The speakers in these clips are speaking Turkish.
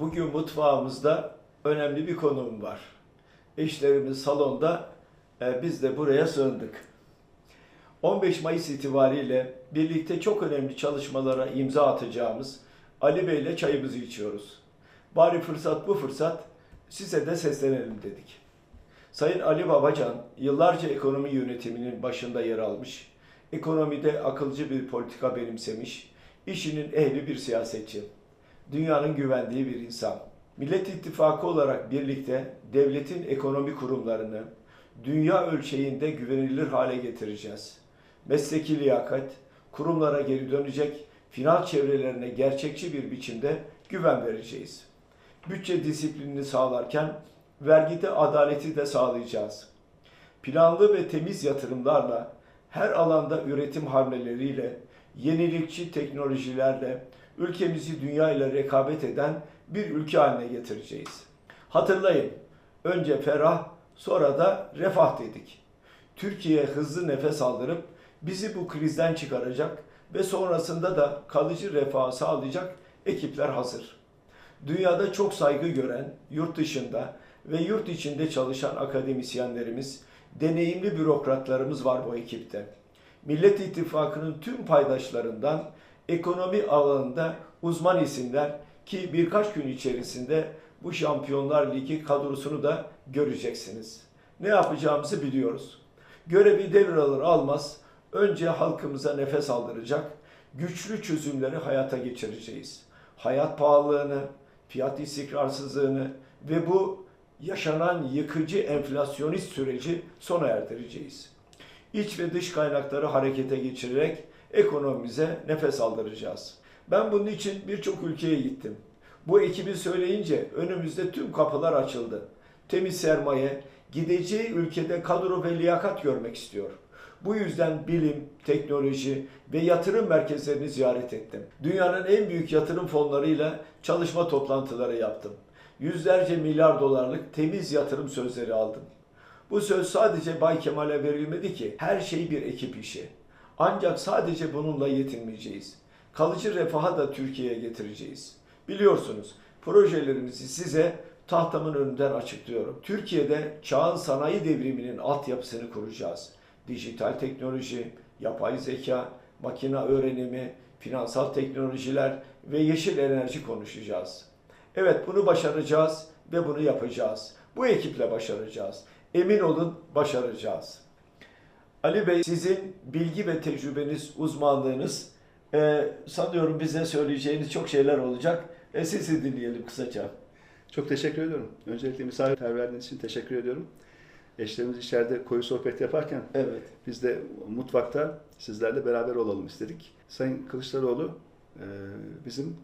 Bugün mutfağımızda önemli bir konuğum var. Eşlerimiz salonda, e, biz de buraya sığındık. 15 Mayıs itibariyle birlikte çok önemli çalışmalara imza atacağımız Ali Bey ile çayımızı içiyoruz. Bari fırsat bu fırsat size de seslenelim dedik. Sayın Ali Babacan yıllarca ekonomi yönetiminin başında yer almış, ekonomide akılcı bir politika benimsemiş, işinin ehli bir siyasetçi, dünyanın güvendiği bir insan. Millet İttifakı olarak birlikte devletin ekonomi kurumlarını dünya ölçeğinde güvenilir hale getireceğiz. Mesleki liyakat, kurumlara geri dönecek, final çevrelerine gerçekçi bir biçimde güven vereceğiz. Bütçe disiplinini sağlarken vergide adaleti de sağlayacağız. Planlı ve temiz yatırımlarla, her alanda üretim hamleleriyle, yenilikçi teknolojilerle ülkemizi dünya ile rekabet eden bir ülke haline getireceğiz. Hatırlayın, önce ferah, sonra da refah dedik. Türkiye hızlı nefes aldırıp bizi bu krizden çıkaracak ve sonrasında da kalıcı refah sağlayacak ekipler hazır. Dünyada çok saygı gören, yurt dışında ve yurt içinde çalışan akademisyenlerimiz, deneyimli bürokratlarımız var bu ekipte. Millet İttifakı'nın tüm paydaşlarından ekonomi alanında uzman isimler ki birkaç gün içerisinde bu Şampiyonlar Ligi kadrosunu da göreceksiniz. Ne yapacağımızı biliyoruz. Görevi devralır almaz önce halkımıza nefes aldıracak güçlü çözümleri hayata geçireceğiz. Hayat pahalılığını, fiyat istikrarsızlığını ve bu yaşanan yıkıcı enflasyonist süreci sona erdireceğiz. İç ve dış kaynakları harekete geçirerek ekonomimize nefes aldıracağız. Ben bunun için birçok ülkeye gittim. Bu ekibi söyleyince önümüzde tüm kapılar açıldı. Temiz sermaye, gideceği ülkede kadro ve liyakat görmek istiyor. Bu yüzden bilim, teknoloji ve yatırım merkezlerini ziyaret ettim. Dünyanın en büyük yatırım fonlarıyla çalışma toplantıları yaptım. Yüzlerce milyar dolarlık temiz yatırım sözleri aldım. Bu söz sadece Bay Kemal'e verilmedi ki her şey bir ekip işi. Ancak sadece bununla yetinmeyeceğiz. Kalıcı refaha da Türkiye'ye getireceğiz. Biliyorsunuz projelerimizi size tahtamın önünden açıklıyorum. Türkiye'de çağın sanayi devriminin altyapısını kuracağız. Dijital teknoloji, yapay zeka, makine öğrenimi, finansal teknolojiler ve yeşil enerji konuşacağız. Evet bunu başaracağız ve bunu yapacağız. Bu ekiple başaracağız. Emin olun başaracağız. Ali Bey sizin bilgi ve tecrübeniz, uzmanlığınız e, sanıyorum bize söyleyeceğiniz çok şeyler olacak. E, sizi dinleyelim kısaca. Çok teşekkür ediyorum. Öncelikle misafirperverliğiniz için teşekkür ediyorum. Eşlerimiz içeride koyu sohbet yaparken Evet. biz de mutfakta sizlerle beraber olalım istedik. Sayın Kılıçdaroğlu e, bizim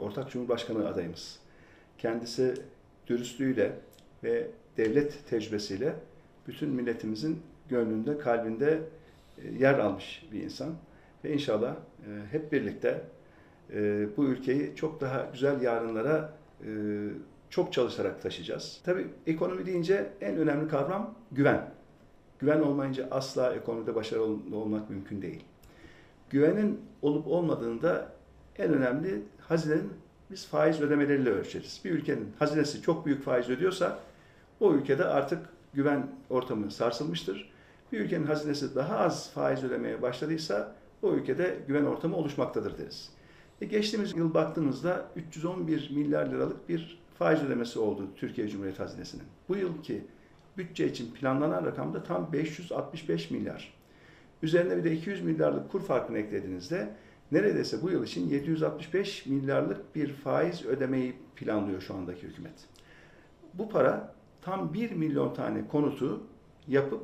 ortak cumhurbaşkanı adayımız. Kendisi dürüstlüğüyle ve devlet tecrübesiyle bütün milletimizin gönlünde, kalbinde e, yer almış bir insan. Ve inşallah e, hep birlikte e, bu ülkeyi çok daha güzel yarınlara çok çalışarak taşıyacağız. Tabii ekonomi deyince en önemli kavram güven. Güven olmayınca asla ekonomide başarılı olmak mümkün değil. Güvenin olup olmadığında en önemli hazinenin biz faiz ödemeleriyle ölçeriz. Bir ülkenin hazinesi çok büyük faiz ödüyorsa o ülkede artık güven ortamı sarsılmıştır. Bir ülkenin hazinesi daha az faiz ödemeye başladıysa o ülkede güven ortamı oluşmaktadır deriz. E geçtiğimiz yıl baktığımızda 311 milyar liralık bir faiz ödemesi oldu Türkiye Cumhuriyeti Hazinesi'nin. Bu yılki bütçe için planlanan rakam da tam 565 milyar. Üzerine bir de 200 milyarlık kur farkını eklediğinizde neredeyse bu yıl için 765 milyarlık bir faiz ödemeyi planlıyor şu andaki hükümet. Bu para tam 1 milyon tane konutu yapıp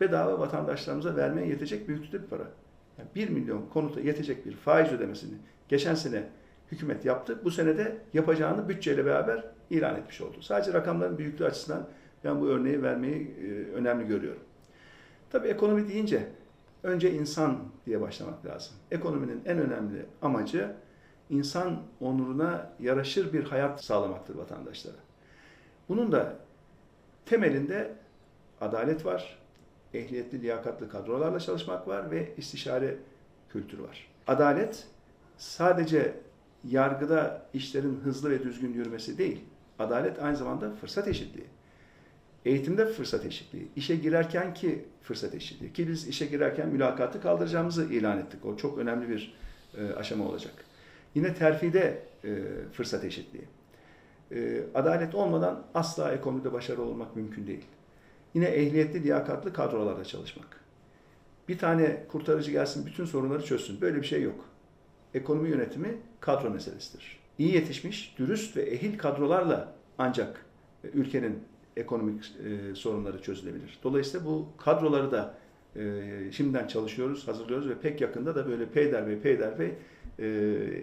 bedava vatandaşlarımıza vermeye yetecek büyüklükte bir para. Yani 1 milyon konuta yetecek bir faiz ödemesini geçen sene hükümet yaptı. Bu sene de yapacağını bütçeyle beraber ilan etmiş oldu. Sadece rakamların büyüklüğü açısından ben bu örneği vermeyi e, önemli görüyorum. Tabii ekonomi deyince önce insan diye başlamak lazım. Ekonominin en önemli amacı insan onuruna yaraşır bir hayat sağlamaktır vatandaşlara. Bunun da temelinde adalet var, ehliyetli, liyakatlı kadrolarla çalışmak var ve istişare kültürü var. Adalet sadece yargıda işlerin hızlı ve düzgün yürümesi değil. Adalet aynı zamanda fırsat eşitliği. Eğitimde fırsat eşitliği, işe girerken ki fırsat eşitliği. Ki biz işe girerken mülakatı kaldıracağımızı ilan ettik. O çok önemli bir e, aşama olacak. Yine terfide e, fırsat eşitliği. E, adalet olmadan asla ekonomide başarılı olmak mümkün değil. Yine ehliyetli, liyakatlı kadrolarda çalışmak. Bir tane kurtarıcı gelsin bütün sorunları çözsün. Böyle bir şey yok. Ekonomi yönetimi kadro meselesidir. İyi yetişmiş, dürüst ve ehil kadrolarla ancak e, ülkenin ekonomik e, sorunları çözülebilir. Dolayısıyla bu kadroları da e, şimdiden çalışıyoruz, hazırlıyoruz ve pek yakında da böyle Peyder Bey, Peyder Bey e,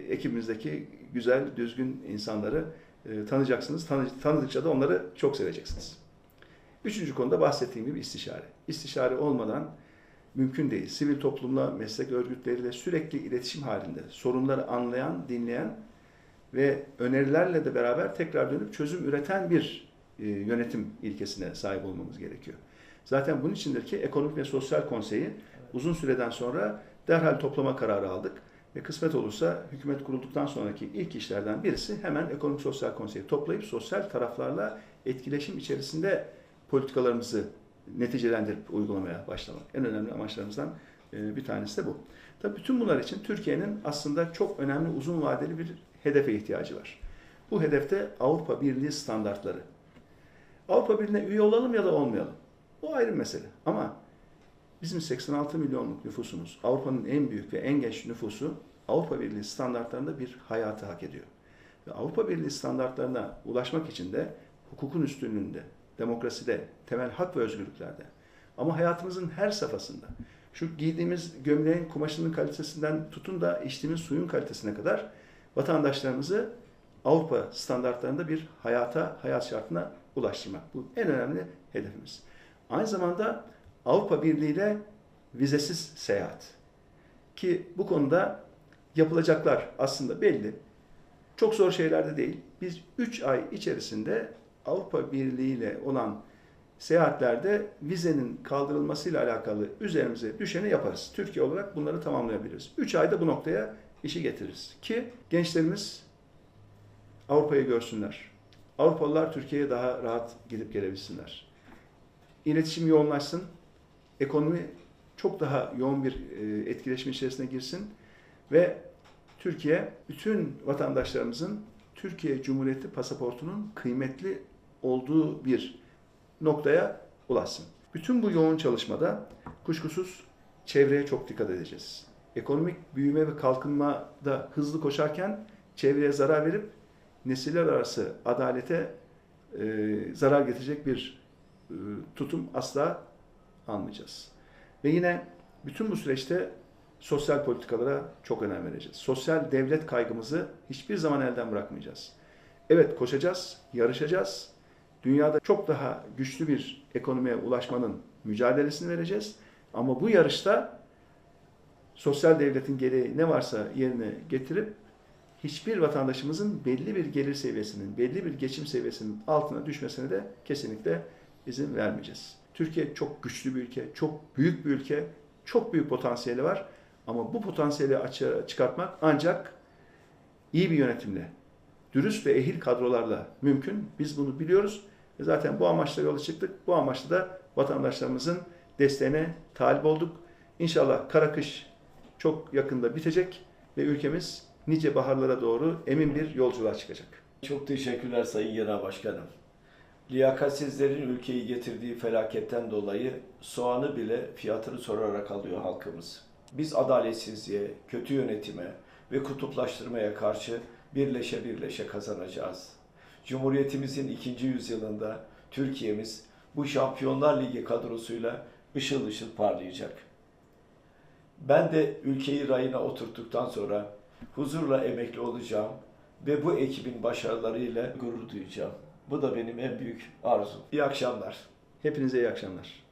ekibimizdeki güzel, düzgün insanları e, tanıyacaksınız. Tanı, tanıdıkça da onları çok seveceksiniz. Üçüncü konuda bahsettiğim gibi istişare. İstişare olmadan mümkün değil. Sivil toplumla, meslek örgütleriyle sürekli iletişim halinde sorunları anlayan, dinleyen ve önerilerle de beraber tekrar dönüp çözüm üreten bir e, yönetim ilkesine sahip olmamız gerekiyor. Zaten bunun içindir ki Ekonomik ve Sosyal Konseyi uzun süreden sonra derhal toplama kararı aldık. Ve kısmet olursa hükümet kurulduktan sonraki ilk işlerden birisi hemen Ekonomik Sosyal Konseyi toplayıp sosyal taraflarla etkileşim içerisinde politikalarımızı neticelendirip uygulamaya başlamak. En önemli amaçlarımızdan e, bir tanesi de bu. Tabii bütün bunlar için Türkiye'nin aslında çok önemli uzun vadeli bir hedefe ihtiyacı var. Bu hedefte Avrupa Birliği standartları. Avrupa Birliği'ne üye olalım ya da olmayalım. Bu ayrı bir mesele. Ama bizim 86 milyonluk nüfusumuz, Avrupa'nın en büyük ve en genç nüfusu Avrupa Birliği standartlarında bir hayatı hak ediyor. Ve Avrupa Birliği standartlarına ulaşmak için de hukukun üstünlüğünde, demokraside, temel hak ve özgürlüklerde ama hayatımızın her safhasında şu giydiğimiz gömleğin kumaşının kalitesinden tutun da içtiğimiz suyun kalitesine kadar vatandaşlarımızı Avrupa standartlarında bir hayata, hayat şartına ulaştırmak. Bu en önemli hedefimiz. Aynı zamanda Avrupa Birliği ile vizesiz seyahat. Ki bu konuda yapılacaklar aslında belli. Çok zor şeyler de değil. Biz 3 ay içerisinde Avrupa Birliği ile olan seyahatlerde vizenin kaldırılmasıyla alakalı üzerimize düşeni yaparız. Türkiye olarak bunları tamamlayabiliriz. 3 ayda bu noktaya işi getiririz. Ki gençlerimiz Avrupa'yı görsünler. Avrupalılar Türkiye'ye daha rahat gidip gelebilsinler. İletişim yoğunlaşsın. Ekonomi çok daha yoğun bir e, etkileşim içerisine girsin ve Türkiye bütün vatandaşlarımızın Türkiye Cumhuriyeti pasaportunun kıymetli olduğu bir noktaya ulaşsın. Bütün bu yoğun çalışmada kuşkusuz çevreye çok dikkat edeceğiz. Ekonomik büyüme ve kalkınmada hızlı koşarken çevreye zarar verip nesiller arası adalete e, zarar getirecek bir e, tutum asla almayacağız. Ve yine bütün bu süreçte sosyal politikalara çok önem vereceğiz. Sosyal devlet kaygımızı hiçbir zaman elden bırakmayacağız. Evet koşacağız, yarışacağız. Dünyada çok daha güçlü bir ekonomiye ulaşmanın mücadelesini vereceğiz. Ama bu yarışta sosyal devletin gereği ne varsa yerine getirip hiçbir vatandaşımızın belli bir gelir seviyesinin, belli bir geçim seviyesinin altına düşmesine de kesinlikle izin vermeyeceğiz. Türkiye çok güçlü bir ülke, çok büyük bir ülke, çok büyük potansiyeli var. Ama bu potansiyeli açığa çıkartmak ancak iyi bir yönetimle, dürüst ve ehil kadrolarla mümkün. Biz bunu biliyoruz ve zaten bu amaçla yola çıktık. Bu amaçla da vatandaşlarımızın desteğine talip olduk. İnşallah kara kış çok yakında bitecek ve ülkemiz nice baharlara doğru emin bir yolculuğa çıkacak. Çok teşekkürler Sayın Genel Başkanım. Liyakatsizlerin ülkeyi getirdiği felaketten dolayı soğanı bile fiyatını sorarak alıyor halkımız. Biz adaletsizliğe, kötü yönetime ve kutuplaştırmaya karşı birleşe birleşe kazanacağız. Cumhuriyetimizin ikinci yüzyılında Türkiye'miz bu Şampiyonlar Ligi kadrosuyla ışıl ışıl parlayacak. Ben de ülkeyi rayına oturttuktan sonra huzurla emekli olacağım ve bu ekibin başarılarıyla gurur duyacağım. Bu da benim en büyük arzum. İyi akşamlar. Hepinize iyi akşamlar.